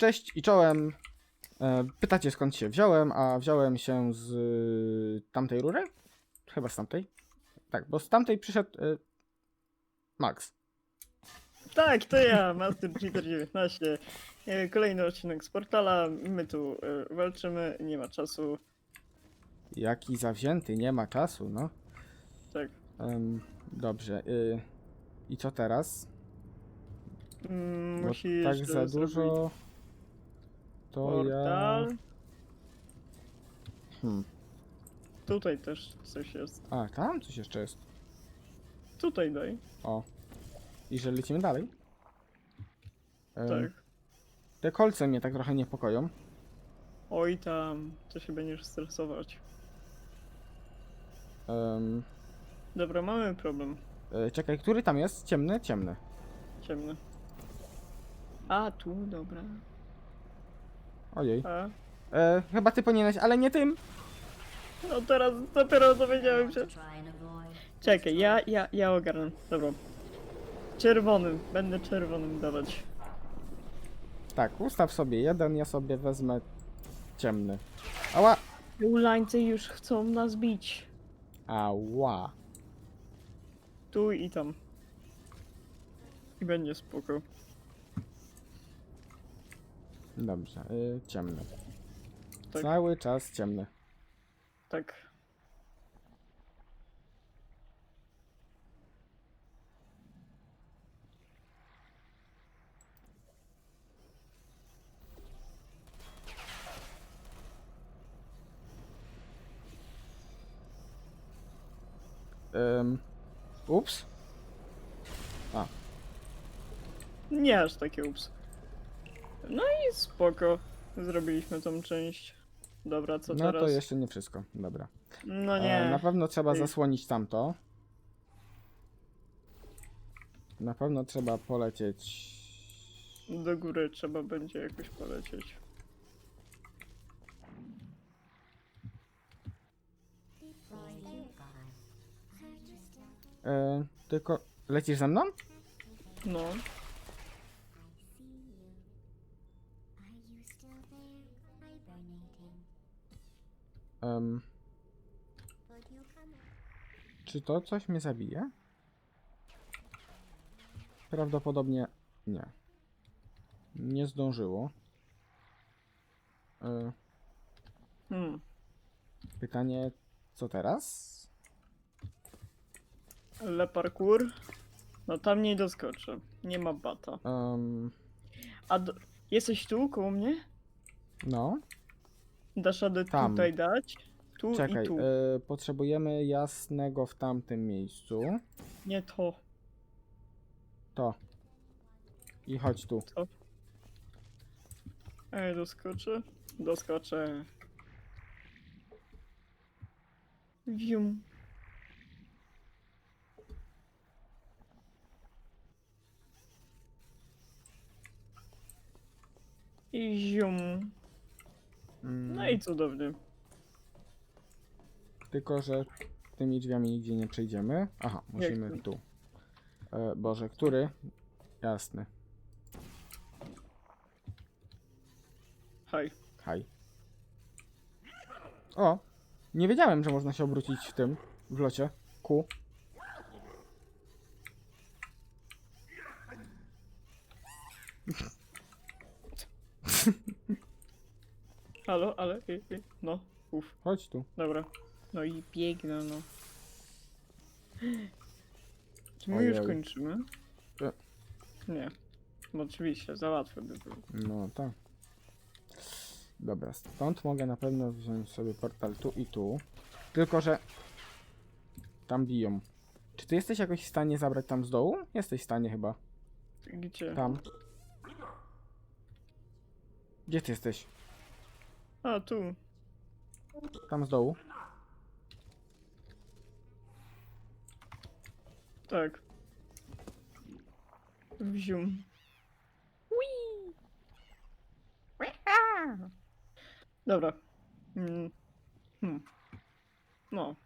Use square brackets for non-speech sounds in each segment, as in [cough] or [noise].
cześć i czołem. E, pytacie skąd się wziąłem, a wziąłem się z y, tamtej rury? Chyba z tamtej. Tak, bo z tamtej przyszedł y, Max. Tak, to ja, Master Cheater 19. E, Kolejny odcinek z portala. My tu e, walczymy, nie ma czasu. Jaki zawzięty, nie ma czasu, no. Tak. Dobrze. Y, I co teraz? Mm, Bo tak za zrobić dużo. To portal. ja. Hmm. Tutaj też coś jest. A, tam coś jeszcze jest. Tutaj daj. O. I że lecimy dalej? Em, Tak. Te kolce mnie tak trochę niepokoją. Oj tam, to się będziesz stresować. Em, Dobra, mamy problem. e, czekaj, który tam jest? Ciemny? Ciemny. Ciemny. A, tu, dobra. Ojej. A. E, chyba ty powinieneś, ale nie tym. No teraz dopiero dowiedziałem się. Czekaj, ja, ja, ja ogarnę. Dobra. Czerwonym, będę czerwonym dawać. Tak, ustaw sobie jeden, ja sobie wezmę ciemny. Ała! Ulańcy już chcą nas bić. Ała. Tu i tam. I będzie spoko. Dobrze, y, ciemny. Tak. Cały czas ciemny. Tak. Ym, ups. Nie aż takie ups. No i spoko. Zrobiliśmy tą część. Dobra, co No teraz? to jeszcze nie wszystko. Dobra. No E, nie. na pewno trzeba Ej. zasłonić tamto. Na pewno trzeba polecieć. Do góry trzeba będzie jakoś polecieć. E, tylko lecisz ze mną? No. Em, czy to coś mnie zabije? Prawdopodobnie nie. Nie zdążyło. E, Hmm. pytanie, co teraz? Le parkour. No tam nie doskoczę. Nie ma bata. Em, A do... jesteś tu koło mnie? no, Dasz radę Tam. tutaj dać? Tu czekaj. i tu. E, potrzebujemy jasnego w tamtym miejscu. Nie to. To. I chodź tu. Ej, doskoczę? Doskoczę. Wium. I zium. Mm, No i cudownie. Tylko, że tymi drzwiami nigdzie nie przejdziemy. Aha, musimy tu. E, Boże, który? Jasny. Haj. Haj. O! Nie wiedziałem, że można się obrócić w tym, w locie. Ku. [laughs] Halo, ale... ej, ej, No, uff, Chodź tu. dobra. No i biegnę, no. Czy my już Ojej. kończymy? E. Nie. No oczywiście, za łatwe by było. No tak. Dobra, stąd mogę na pewno wziąć sobie portal tu i tu. Tylko, że tam biją. Czy ty jesteś jakoś w stanie zabrać tam z dołu? Jesteś w stanie chyba. Gdzie? Tam. Gdzie ty jesteś? A, tu. Tam z dołu. Tak. Wzium. Whee! Dobra. Mm. Hmm. No.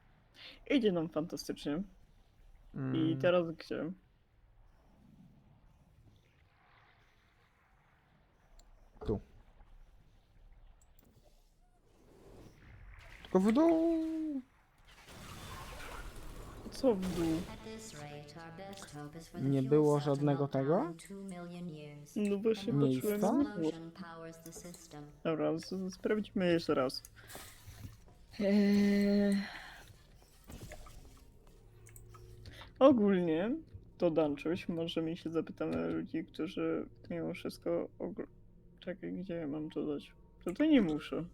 Idzie nam fantastycznie. I Mm, teraz gdzie? Tu. Tylko w dół. Co w dół? Nie było żadnego tego? No właśnie Miejsca? patrzyłem. Dobra, z- sprawdźmy jeszcze raz. Eee... Ogólnie to Danczuś, może mi się zapytamy ludzi, którzy mimo wszystko ogl... Czekaj, gdzie ja mam to dać? Tutaj nie muszę.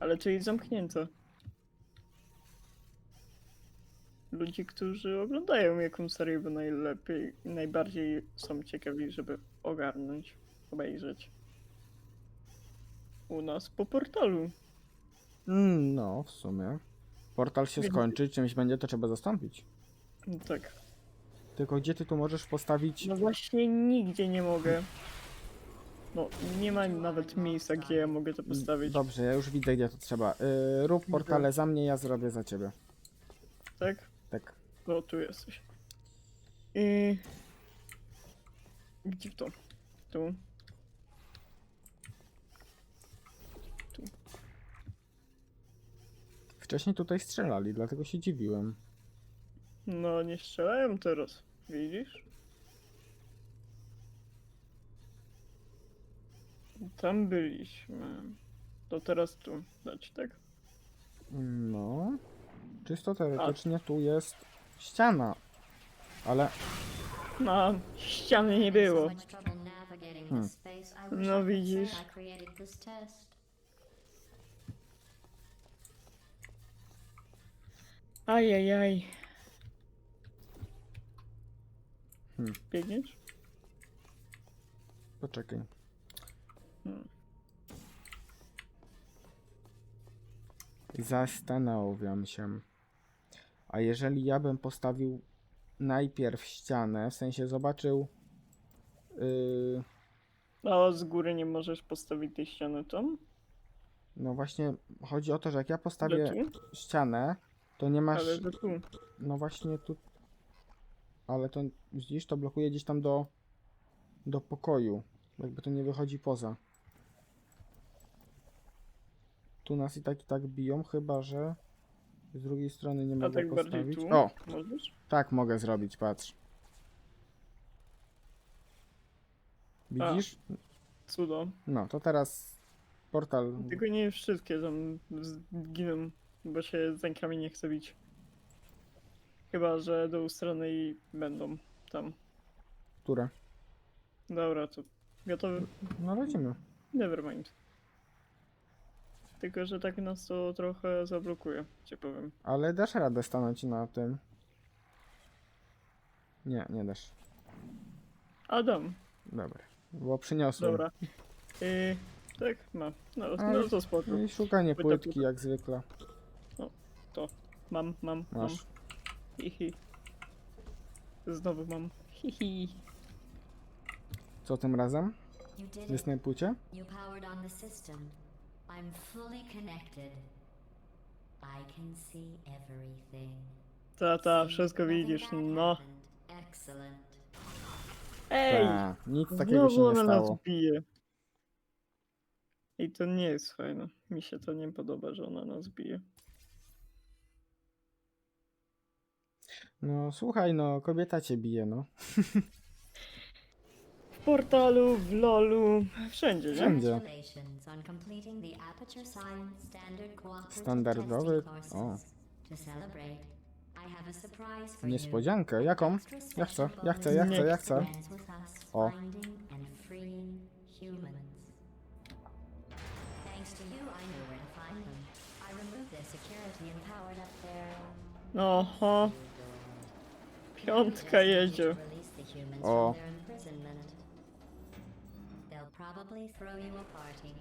Ale to jest zamknięte. Ludzi, którzy oglądają jakąś serię, bo najlepiej, najbardziej są ciekawi, żeby ogarnąć, obejrzeć. U nas po portalu. Mm, No, w sumie. Portal się Więc- skończy, czymś będzie, to trzeba zastąpić. No tak. Tylko gdzie ty tu możesz postawić? No właśnie nigdzie nie mogę. No, nie ma nawet miejsca, gdzie ja mogę to postawić, Dobrze, ja już widzę, gdzie to trzeba. Yy, rób portale za mnie, ja zrobię za ciebie. tak? Tak. No, tu jesteś. I... Gdzie to? Tu. Wcześniej tutaj strzelali, dlatego się dziwiłem. No, nie strzelają teraz. Widzisz? Tam byliśmy. To teraz tu dać, tak? No. Czysto teoretycznie tu jest ściana. Ale No, ściany nie było. Hmm. No widzisz. Ajajaj. Hmm. Biegniesz? poczekaj. Zastanawiam się. A jeżeli ja bym postawił najpierw ścianę, w sensie zobaczył. Yy, A z góry nie możesz postawić tej ściany tam? no właśnie, chodzi o to, że jak ja postawię tu? ścianę, to nie masz. Ale że tu. No właśnie tu. Ale to widzisz, to blokuje gdzieś tam do. do pokoju. Jakby to nie wychodzi poza. Tu nas i tak i tak biją, chyba że z drugiej strony nie A mogę tak bardziej postawić. tu? O, Możesz? tak mogę zrobić, patrz. Widzisz? Cudo. No, to teraz portal. Tylko nie wszystkie tam zginą, bo się z rękami nie chce bić. Chyba, że do strony i będą tam. Które? Dobra, to gotowy? No lecimy. Nevermind. Tylko, że tak nas to trochę zablokuje, ci powiem. Ale dasz radę stanąć na tym. Nie, nie dasz. Adam, Dobra. Bo przyniosłem. dobra. Yy, tak, ma. No, Ale- no to spoko. I szukanie Płyta, płytki płyta. jak zwykle. Mam, mam, mam. Masz. Hihi. Znowu mam. Hihi. Co tym razem? You did Jest na płycie? You powered on the system. I'm fully connected. I can see everything. Ta, ta, wszystko widzisz, no. Excellent. Ej! Ta, nic takiego się Znowu nie ona nas stało. bije. I to nie jest fajne. Mi się to nie podoba, że ona nas bije. No słuchaj, no kobieta cię bije, no. [laughs] W portalu, w lolu, wszędzie, nie? Wszędzie. Congratulations on completing the Aperture Science Standard Cooperative Standardowy- Testing o. courses. To celebrate, I have a surprise for you. Niespodziankę. Jaką? Extra Ja chcę, special ja chcę, ja bonus chcę, ja chcę. begins with us O. finding and freeing humans. Thanks to you, I know where to find them. I removed their security and powered up their Oho, piątka jedzie. Release the humans O. from their probably throw you a party.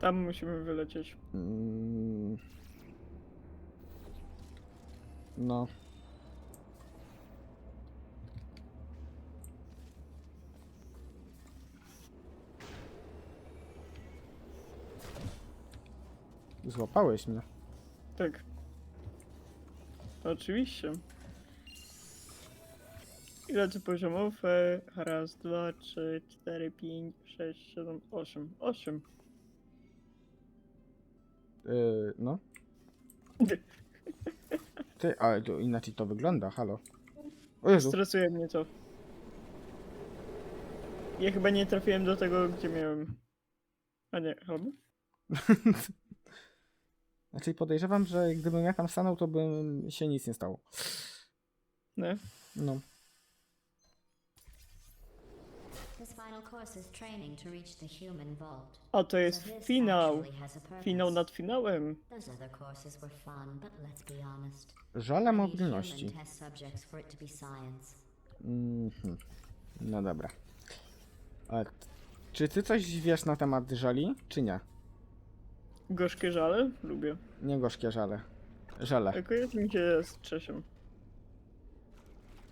Tam musimy wylecieć. Mm. No. Złapałeś mnie. Tak. Oczywiście. Tu poziomów? E, Raz, dwa, trzy, cztery, pięć, sześć, siedem, osiem. Osiem. Yy, no. [laughs] Ty, ale to inaczej to wygląda, halo. O Jezu, Stresuje mnie to. Ja chyba nie trafiłem do tego, gdzie miałem. A nie, albo? [laughs] znaczy podejrzewam, że gdybym ja tam stanął, to bym się nic nie stało. Nie. No. A to jest finał. Finał nad finałem. Need mobilności. Mhm. No dobra. A, czy ty coś wiesz na temat żali, czy nie? Gorzkie żale? Lubię. Nie gorzkie żale. Żale. A kojarzy mi się z Czesiem.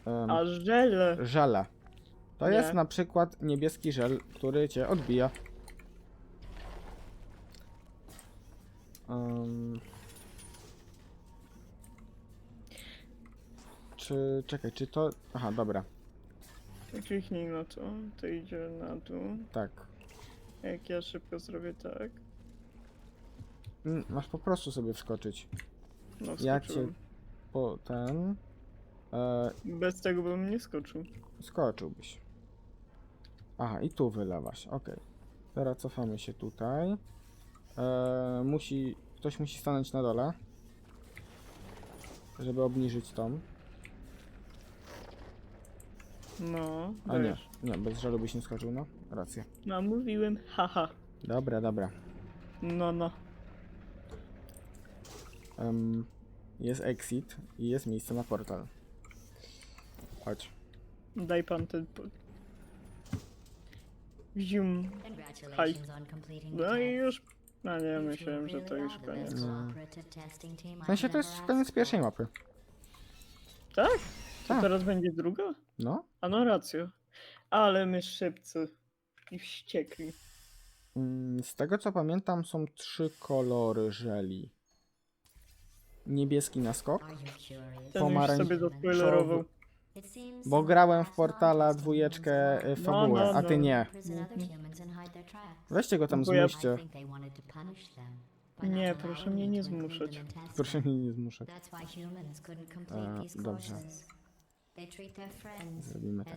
Um, A żele! żele. To Nie. jest na przykład niebieski żel, który cię odbija. Czy, czekaj, czy to... Aha, dobra, Kliknij na to, to idzie na dół. tak. Jak ja szybko zrobię tak. Mm, Masz po prostu sobie wskoczyć. No Ja wskoczyłem. po ten... E, Bez tego bym nie skoczył. skoczyłbyś. Aha, i tu wylewasz, okej. Teraz cofamy się tutaj. E, musi... Ktoś musi stanąć na dole. Żeby obniżyć tą. No, A nie, nie, bez żalu byś nie skoczył, no. Racja. No mówiłem, haha. Dobra, dobra. No, no. Em, jest exit i jest miejsce na portal. Chodź. Daj pan ten... Po... Zium. The No i już... No nie, myślałem, że to już koniec. team W sensie to jest koniec pierwszej mapy. Tak? To Tak. teraz będzie druga? No. A no rację. Ale my szybcy. I wściekli. Mm, Z tego co pamiętam są trzy kolory żeli. Niebieski na skok. Ten Pomarańcz- już sobie zaspoilerował. Bo grałem w portala dwójeczkę y, No, fabułę, no, a ty no. nie. Weźcie go tam Bo ja- Nie, proszę mnie nie zmuszać. Proszę mnie nie zmuszać. E, dobrze. Zrobimy tak.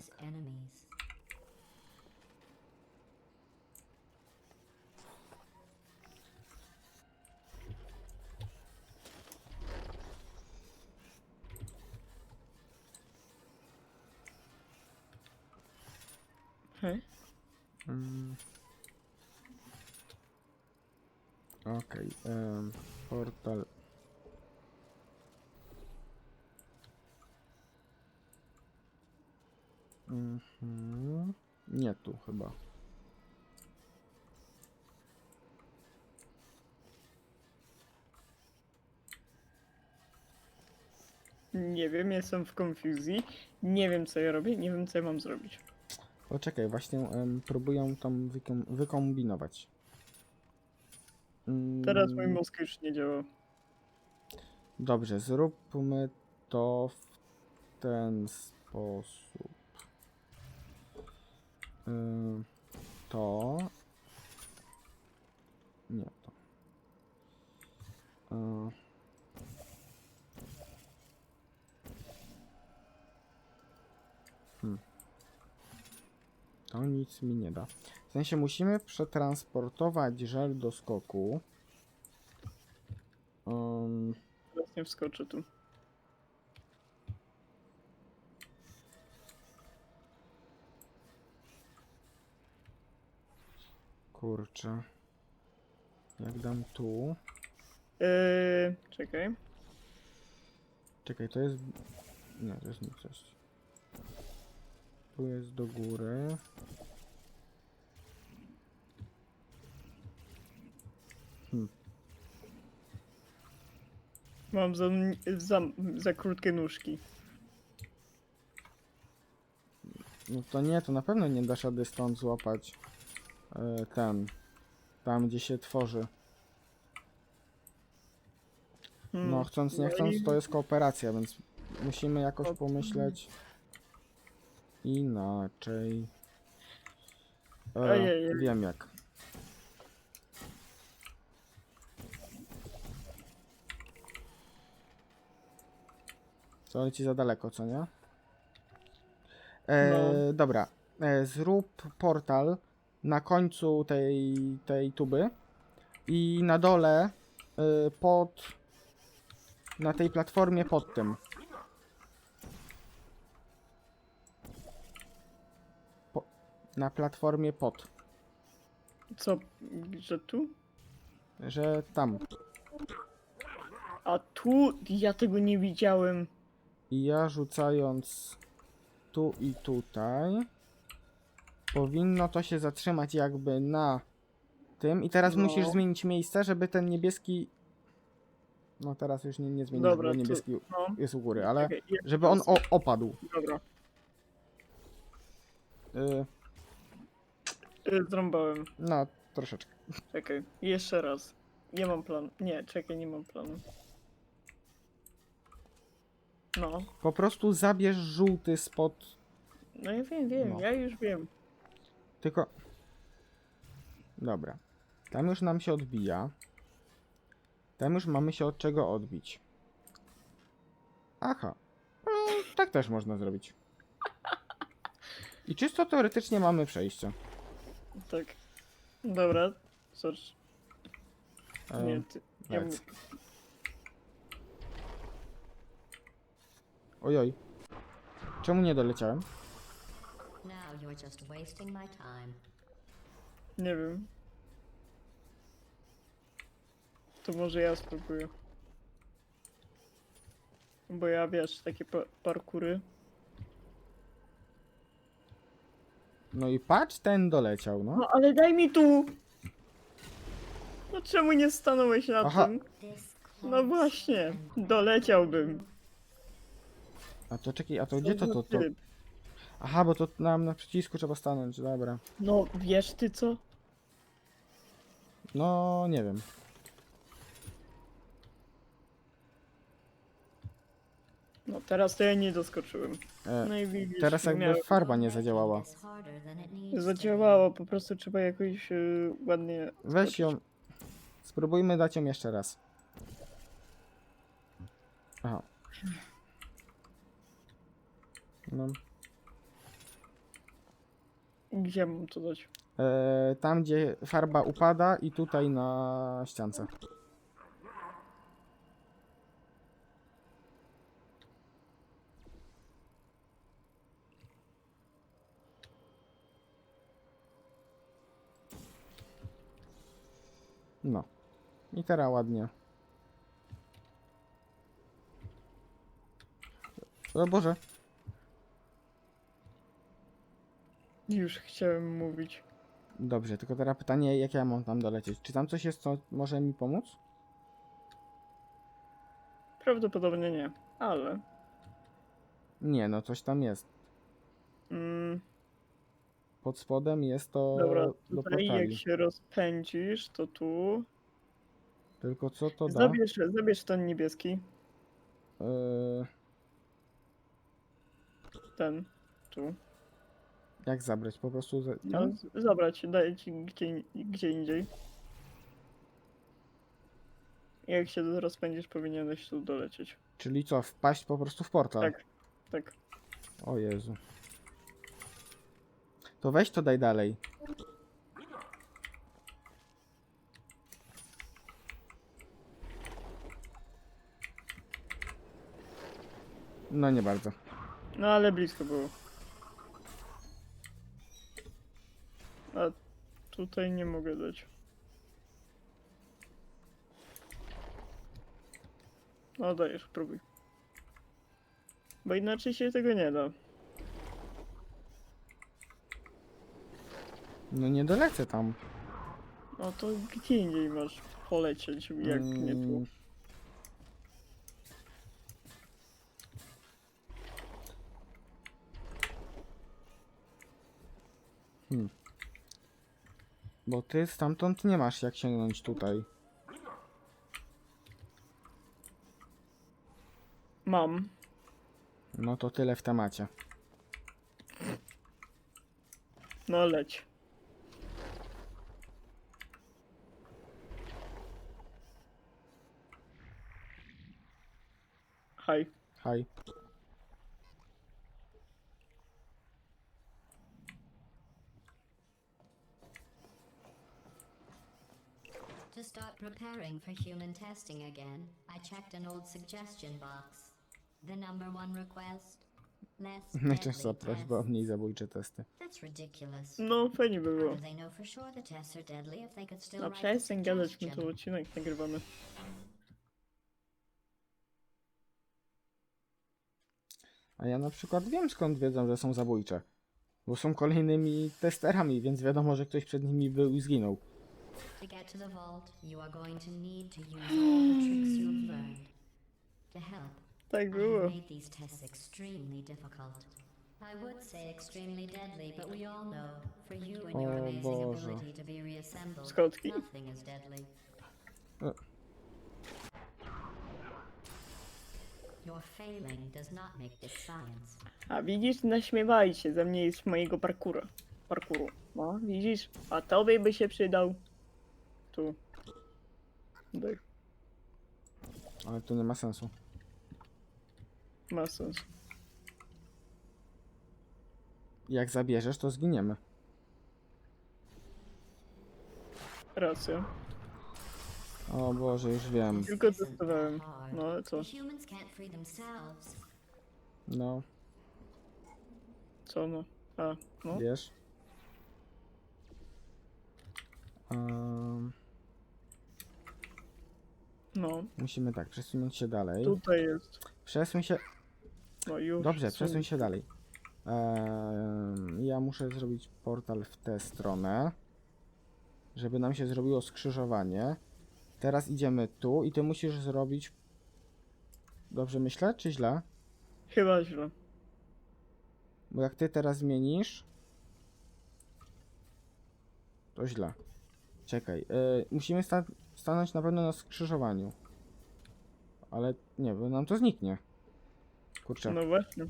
Hej. Mm. Okej, em, portal. Mhm. Nie tu chyba. Nie wiem, jestem w konfuzji. Nie wiem, co ja robię, nie wiem, co ja mam zrobić. Poczekaj, właśnie em, próbują tam wykom wykombinować. Teraz mój Mm, mózg już nie działa. Dobrze, zróbmy to w ten sposób. Ym, To. Nie to. Y, To nic mi nie da. W sensie musimy przetransportować żel do skoku. Ym, Teraz nie wskoczę tu. Kurczę. Jak dam tu. Eee, czekaj. Czekaj, to jest. Nie, to jest nicość. Tu jest do góry. Mam za, za, za krótkie nóżki. No to nie, to na pewno nie dasz rady stąd złapać e, ten. Tam gdzie się tworzy. Hmm. No chcąc nie chcąc to jest kooperacja, więc musimy jakoś pomyśleć. inaczej. E, Ojej. wiem jak. To leci za daleko, co nie? E, No. Dobra. E, zrób portal na końcu tej, tej tuby i na dole y, pod na tej platformie pod tym. Po, na platformie pod, Co, że tu? że tam. A tu ja tego nie widziałem. I ja rzucając tu i tutaj powinno to się zatrzymać jakby na tym i teraz No. musisz zmienić miejsce, żeby ten niebieski no teraz już nie, nie zmienisz, Dobra, bo to- niebieski No. jest u góry, ale Czekaj, ja- żeby on o, opadł. Dobra, Y, y, zrąbałem. no, troszeczkę. Czekaj, jeszcze raz. Nie mam planu. Nie, czekaj, nie mam planu. No, Po prostu zabierz żółty spod. no ja wiem, wiem, No. ja już wiem. Tylko. Dobra. Tam już nam się odbija. Tam już mamy się od czego odbić. Aha. No, tak też można zrobić. I czysto teoretycznie mamy przejście. Tak. Dobra, sorry. E, Nie, ty, ja mu... lec. Ojoj. Czemu nie doleciałem? Now you're just wasting my time. nie wiem. To może ja spróbuję. Bo ja wiesz, takie pa parkury. No i patrz, ten doleciał, no. No ale daj mi tu! No czemu nie stanąłeś na Aha. tym? This No close właśnie, doleciałbym. A to czekaj, a to gdzie to to? to? Aha, bo to nam na przycisku trzeba stanąć, dobra. No wiesz ty co? No, nie wiem. No teraz to ja nie doskoczyłem. E, No i widzisz, teraz jakby miałem- farba nie zadziałała. Zadziałało, po prostu trzeba jakoś y, ładnie... Weź skoczyć. ją. Spróbujmy dać ją jeszcze raz. Aha. No. Gdzie mam to dać? E, tam, gdzie farba upada i tutaj na ściance. No. I teraz ładnie. O Boże. Już chciałem mówić. Dobrze, tylko teraz pytanie, jak ja mam tam dolecieć? Czy tam coś jest, co może mi pomóc? Prawdopodobnie nie, ale... Nie, no coś tam jest. Mm, Pod spodem jest to dobra, do tutaj jak się rozpędzisz, to tu... Tylko co to da? Zabierz, zabierz ten niebieski. Yy, Ten. Tu. Jak zabrać? Po prostu. Za... No, z- zabrać, daję ci gdzie, gdzie indziej. Jak się rozpędzisz, powinieneś tu dolecieć. Czyli co, wpaść po prostu w portal? Tak, tak. O Jezu. To weź to daj dalej. No nie bardzo. No ale blisko było. A tutaj nie mogę dać. No dajesz, próbuj. Bo inaczej się tego nie da. No nie dolecę tam. No to gdzie indziej masz polecieć, jak nie tu. Mm, Hmm. Bo ty stamtąd nie masz jak sięgnąć tutaj. Mam. No to tyle w temacie. No leć. Haj. Haj. To start preparing for human testing again, I checked an old suggestion box. The number one request? Less [laughs] Najczęstsza deadly prośba o tests. mniej zabójcze testy. That's ridiculous. No, fajnie by How było. do they know for sure the tests are deadly if they could still No write the przestań gadać, my tu suggestion? odcinek nagrywamy. A ja na przykład wiem skąd wiedzą, że są zabójcze. Bo są kolejnymi testerami, więc wiadomo, że ktoś przed nimi był i zginął. To get to the vault, you are going to need to use all the tricks you've learned. To help, Tak I było. have made these tests extremely difficult. I would say extremely deadly, but we all know, for you and your O amazing Boże. ability to be reassembled, Schodki. nothing is deadly. E. Your failing does not make this science. A widzisz, naśmiewajcie ze mnie i z mojego parkura. Parkuru. No, widzisz? A tobie by się przydał. Tu. Daj. Ale to nie ma sensu. Ma sens. Jak zabierzesz, to zginiemy. Racja. O Boże, już wiem. Tylko testowałem. No ale co? The humans can't free themselves. No, Co no? A, no. wiesz. Um, No. musimy tak, przesunąć się dalej. Tutaj jest. Przesuń się. No już. Dobrze, są- przesuń się dalej. Ehm, ja muszę zrobić portal w tę stronę, żeby nam się zrobiło skrzyżowanie. Teraz idziemy tu i ty musisz zrobić. Dobrze myślę, czy źle? Chyba źle. Bo jak ty teraz zmienisz, to źle. Czekaj, y, musimy sta stanąć na pewno na skrzyżowaniu. Ale nie, bo nam to zniknie. Kurczę. No właśnie.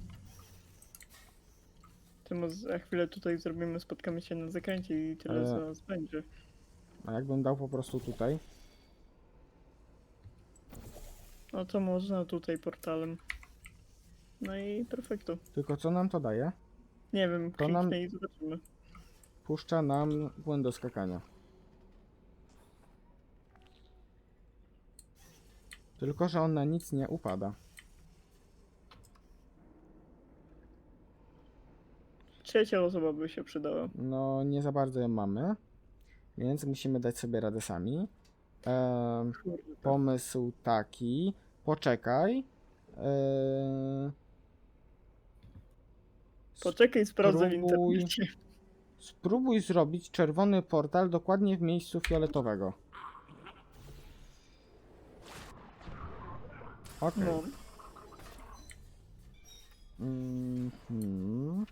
To może za chwilę tutaj zrobimy, spotkamy się na zakręcie i tyle Ale- nas będzie. A jakbym dał po prostu tutaj? No to można tutaj portalem. No i perfekto. Tylko co nam to daje? Nie wiem, To nam- i zobaczymy. Puszcza nam błęd do skakania. Tylko, że on na nic nie upada. Trzecia osoba by się przydała. No, nie za bardzo ją mamy. Więc musimy dać sobie radę sami. Tak. pomysł taki. Poczekaj. Eee, Poczekaj, sprawdzę w spróbuj- internecie. Spróbuj zrobić czerwony portal dokładnie w miejscu fioletowego. Okej. No. Mhm.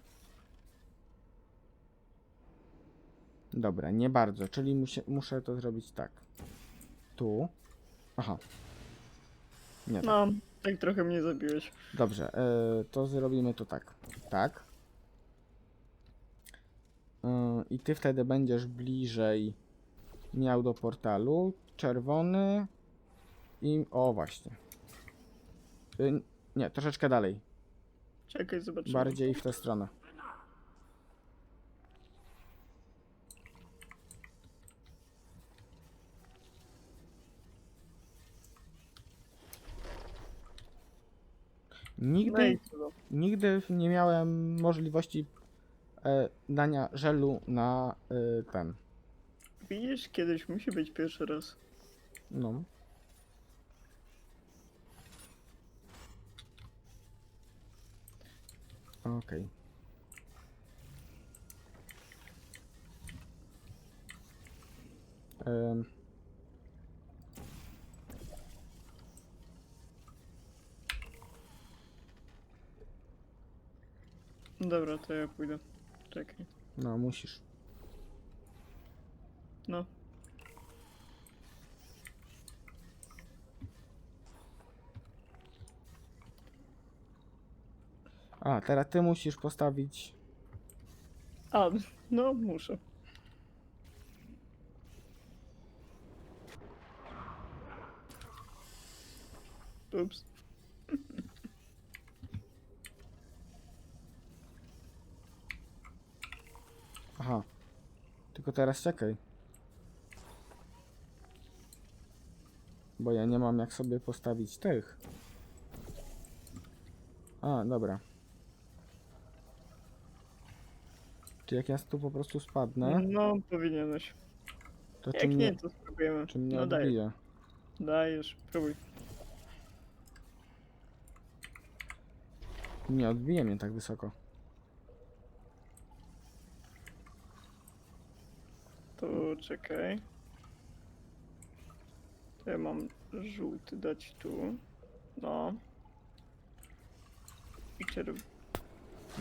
Dobra, nie bardzo, czyli musie, muszę to zrobić tak. Tu. Aha. Nie, tak. No, tak trochę mnie zabiłeś. Dobrze, e, to zrobimy to tak. Tak. E, I ty wtedy będziesz bliżej miał do portalu. Czerwony i. O, właśnie. E, nie, troszeczkę dalej. Czekaj, zobaczymy. Bardziej w tę stronę. No Nigdy, i co? nigdy nie miałem możliwości e, dania żelu na e, ten. Widzisz, kiedyś musi być pierwszy raz. No. Okej. Em, Dobra, to ja pójdę. Czekaj. no, musisz. No. A, teraz ty musisz postawić. A, no muszę. Ups. Aha. Tylko teraz czekaj. Bo ja nie mam jak sobie postawić tych. A, dobra. Czy jak ja tu po prostu spadnę, No, powinieneś. to czy Jak mnie, nie, to spróbujemy. czy mnie no daj, odbije? dajesz, próbuj. Nie odbije mnie tak wysoko. To czekaj. To ja mam żółty dać tu. No. I czerwony.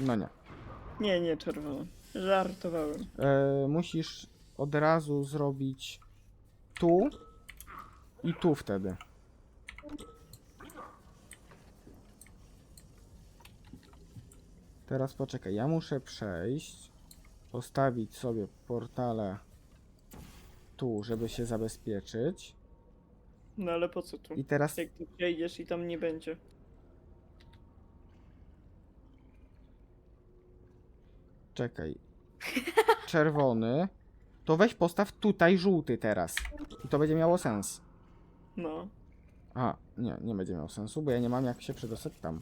No nie. Nie, nie czerwony. Żartowałem. E, musisz od razu zrobić tu i tu wtedy. Teraz poczekaj, ja muszę przejść, postawić sobie portale tu, żeby się zabezpieczyć. No ale po co tu? I teraz Jak tu przejdziesz i tam nie będzie. Czekaj. Czerwony. To weź postaw tutaj żółty teraz. I to będzie miało sens. No. A, nie, nie będzie miał sensu, bo ja nie mam jak się przedostać tam.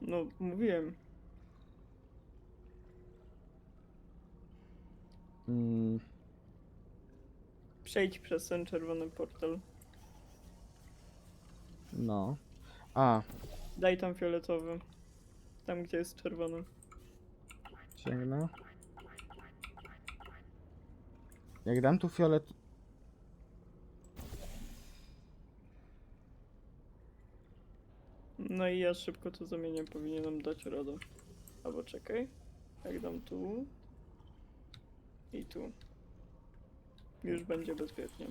No, mówiłem. Mm, Przejdź przez ten czerwony portal. no. A, Daj tam fioletowy. Tam, gdzie jest czerwony. Sięgnę. Jak dam tu fiolet... No i ja szybko to zamienię, powinienem dać radę. Albo czekaj. Jak dam tu. I tu. Już będzie bezpiecznie.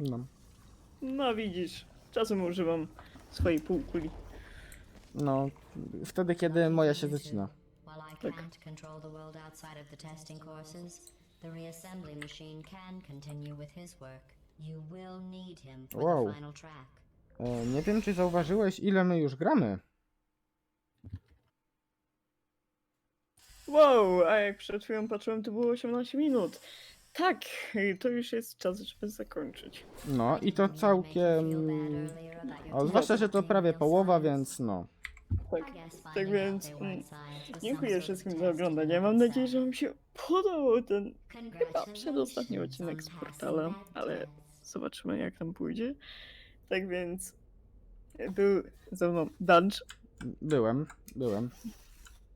No. No widzisz, czasem używam swojej półkuli. No, wtedy kiedy moja się. While I Tak. can't control the world outside of the testing courses, the reassembly machine can continue with his work. You will need him for Wow. the final track. E, nie wiem, czy zauważyłeś, ile my już gramy. Wow, a jak przed chwilą patrzyłem, to było 18 minut. Tak, to już jest czas, żeby zakończyć. No i to całkiem... O, zwłaszcza, że to prawie połowa, więc no. Tak, tak więc mm, dziękuję wszystkim za oglądanie. Mam nadzieję, że Wam się podobał ten chyba przedostatni odcinek z portala, ale zobaczymy jak tam pójdzie. Tak więc był ze mną Dunch. Byłem, byłem.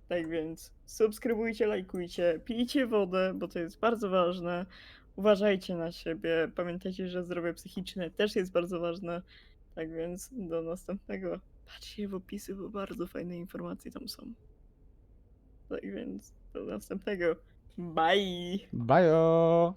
Tak więc subskrybujcie, lajkujcie, pijcie wodę, bo to jest bardzo ważne. Uważajcie na siebie. Pamiętajcie, że zdrowie psychiczne też jest bardzo ważne. Tak więc do następnego. Patrzcie w opisy, bo bardzo fajne informacje tam są. Tak więc do następnego. Bye! Bajo!